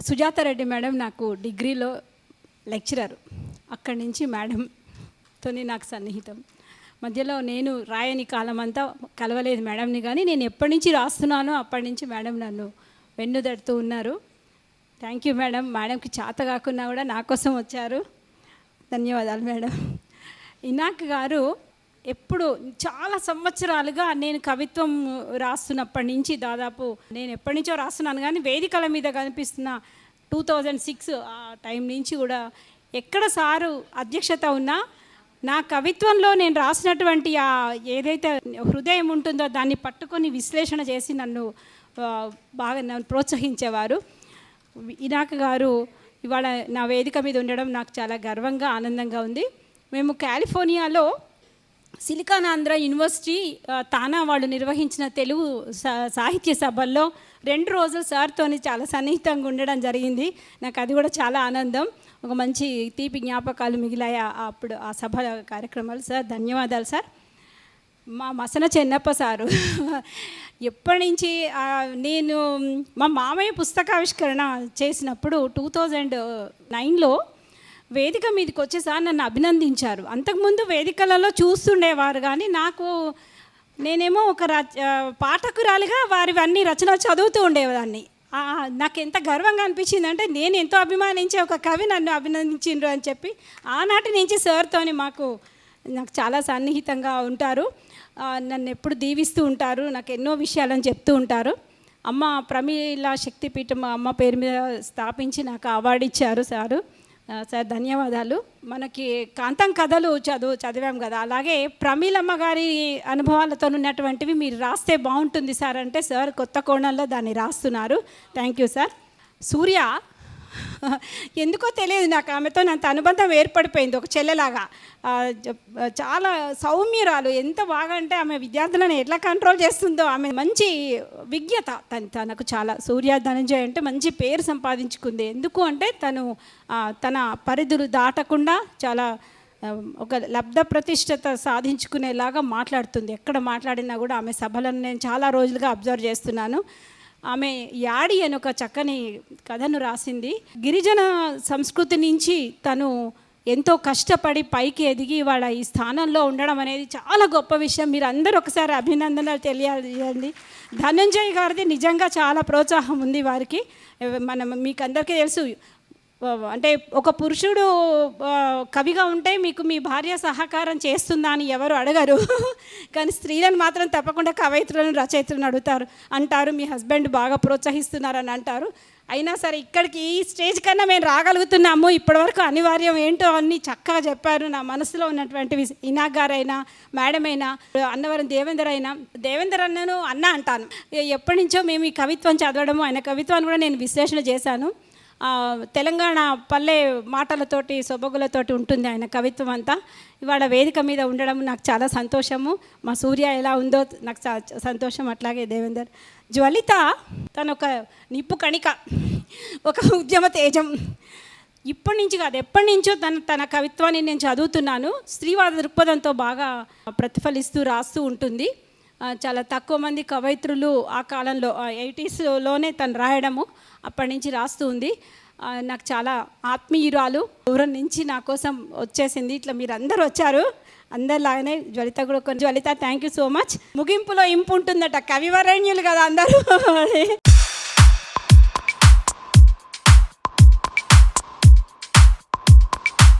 Sujatha Reddy madam నాకు డిగ్రీలో lecturer. అక్కడి నుంచి మేడంతోనే నాకు సన్నిహితం. మధ్యలో నేను రాయని కాలం అంతా కలవలేదు మేడంని కానీ నేను ఎప్పటి నుంచి రాస్తున్నానో అప్పటి నుంచి మేడం నన్ను వెన్నుదడుతూ ఉన్నారు. Thank you madam. మేడంకి చేత కాకుండా కూడా నా కోసం వచ్చారు. ధన్యవాదాలు మేడం. ఇనాక్ గారు ఎప్పుడు చాలా సంవత్సరాలుగా నేను కవిత్వం రాస్తున్నప్పటి నుంచి దాదాపు నేను ఎప్పటి నుంచో రాస్తున్నాను కానీ వేదికల మీద కనిపిస్తున్న టూ థౌజండ్ సిక్స్ ఆ టైం నుంచి కూడా ఎక్కడ సారు అధ్యక్షత ఉన్నా నా కవిత్వంలో నేను రాసినటువంటి ఆ ఏదైతే హృదయం ఉంటుందో దాన్ని పట్టుకొని విశ్లేషణ చేసి నన్ను బాగా నన్ను ప్రోత్సహించేవారు. ఇనాక గారు ఇవాళ నా వేదిక మీద ఉండడం నాకు చాలా గర్వంగా ఆనందంగా ఉంది. మేము కాలిఫోర్నియాలో సిలికాన్ ఆంధ్ర యూనివర్సిటీ తానా వాళ్ళు నిర్వహించిన తెలుగు సా- సాహిత్య సభల్లో రెండు రోజులు సార్తోని చాలా సన్నిహితంగా ఉండడం జరిగింది. నాకు అది కూడా చాలా ఆనందం. ఒక మంచి తీపి జ్ఞాపకాలు మిగిలాయి అప్పుడు ఆ సభ కార్యక్రమాలు. సార్ ధన్యవాదాలు సార్. మా మసన చెన్నప్ప సారు ఎప్పటి నుంచి నేను మా మామయ్య పుస్తకావిష్కరణ చేసినప్పుడు టూ థౌజండ్ నైన్లో వేదిక మీదకి వచ్చేసారి నన్ను అభినందించారు. అంతకుముందు వేదికలలో చూస్తుండేవారు కానీ నాకు నేనేమో ఒక రచ పాఠకురాలుగా పాఠకురాలిగా వారివన్నీ రచనలు చదువుతూ ఉండేదాన్ని నాకు ఎంత గర్వంగా అనిపించింది అంటే నేను ఎంతో అభిమానించే ఒక కవి నన్ను అభినందించిండ్రు అని చెప్పి ఆనాటి నుంచి సార్తోని మాకు నాకు చాలా సన్నిహితంగా ఉంటారు. నన్ను ఎప్పుడు దీవిస్తూ ఉంటారు నాకు ఎన్నో విషయాలను చెప్తూ ఉంటారు. అమ్మ ప్రమీల శక్తిపీఠం మా అమ్మ పేరు మీద స్థాపించి నాకు అవార్డు ఇచ్చారు సారు. సార్ ధన్యవాదాలు. మనకి కాంతం కథలు చదువు చదివాం కదా. అలాగే ప్రమీలమ్మ గారి అనుభవాలతో ఉన్నటువంటివి మీరు రాస్తే బాగుంటుంది సార్. అంటే సార్ కొత్త కోణంలో దాన్ని రాస్తున్నారు. థ్యాంక్ యూ సార్ సూర్య ఎందుకో తెలియదు. నాకు ఆమెతో అంత అనుబంధం ఏర్పడిపోయింది ఒక చెల్లెలాగా. చాలా సౌమ్యురాలు. ఎంత బాగా అంటే ఆమె విద్యార్థులను ఎట్లా కంట్రోల్ చేస్తుందో ఆమె మంచి విజ్ఞత తను తనకు చాలా. సూర్య ధనంజయ అంటే మంచి పేరు సంపాదించుకుంది. ఎందుకు అంటే తను తన పరిధులు దాటకుండా చాలా ఒక లబ్ధ ప్రతిష్టత సాధించుకునేలాగా మాట్లాడుతుంది. ఎక్కడ మాట్లాడినా కూడా ఆమె సభలను నేను చాలా రోజులుగా అబ్జర్వ్ చేస్తున్నాను. ఆమె యాడి అని ఒక చక్కని కథను రాసింది. గిరిజన సంస్కృతి నుంచి తను ఎంతో కష్టపడి పైకి ఎదిగి వాళ్ళ ఈ స్థానంలో ఉండడం అనేది చాలా గొప్ప విషయం. మీరు అందరూ ఒకసారి అభినందనలు తెలియజేయండి ధనంజయ్ గారిది నిజంగా చాలా ప్రోత్సాహం ఉంది వారికి. మనం మీకు అందరికీ తెలుసు అంటే ఒక పురుషుడు కవిగా ఉంటే మీకు మీ భార్య సహకారం చేస్తుందా అని ఎవరు అడగరు. కానీ స్త్రీలను మాత్రం తప్పకుండా కవయిత్రులను రచయిత్రులను అడుగుతారు. అంటారు మీ హస్బెండ్ బాగా ప్రోత్సహిస్తున్నారని అంటారు. అయినా సరే ఇక్కడికి ఈ స్టేజ్ కన్నా మేము రాగలుగుతున్నాము. ఇప్పటివరకు అనివార్యం ఏంటో అని చక్కగా చెప్పారు. నా మనసులో ఉన్నటువంటివి ఇనా గారైనా మేడం అయినా అన్నవరం దేవేందర్ అయినా దేవేందర్ అన్నను అన్న అంటాను. ఎప్పటి నుంచో మేము ఈ కవిత్వం చదవడము ఆయన కవిత్వాన్ని కూడా నేను విశ్లేషణ చేశాను. తెలంగాణ పల్లె మాటలతోటి సొబగులతోటి ఉంటుంది ఆయన కవిత్వం అంతా. ఇవాళ వేదిక మీద ఉండడం నాకు చాలా సంతోషము. మా సూర్య ఎలా ఉందో నాకు సంతోషం అట్లాగే దేవేందర్. జ్వలిత తను ఒక నిప్పు కణిక ఒక ఉద్యమ తేజం. ఇప్పటి నుంచి కాదు ఎప్పటి నుంచో తన తన కవిత్వాన్ని నేను చదువుతున్నాను. స్త్రీవాద దృక్పథంతో బాగా ప్రతిఫలిస్తూ రాస్తూ ఉంటుంది. చాలా తక్కువ మంది కవయిత్రులు ఆ కాలంలో ఎయిటీస్లోనే తను రాయడము అప్పటి నుంచి రాస్తూ ఉంది. నాకు చాలా ఆత్మీయురాలు. దూరం నుంచి నా కోసం వచ్చేసింది. ఇట్లా మీరు అందరు వచ్చారు. అందరిలాగానే జ్వలిత కూడా కొన్ని Jwalitha thank you so much ముగింపులో ఇంపు ఉంటుందట. కవివరణ్యులు కదా అందరూ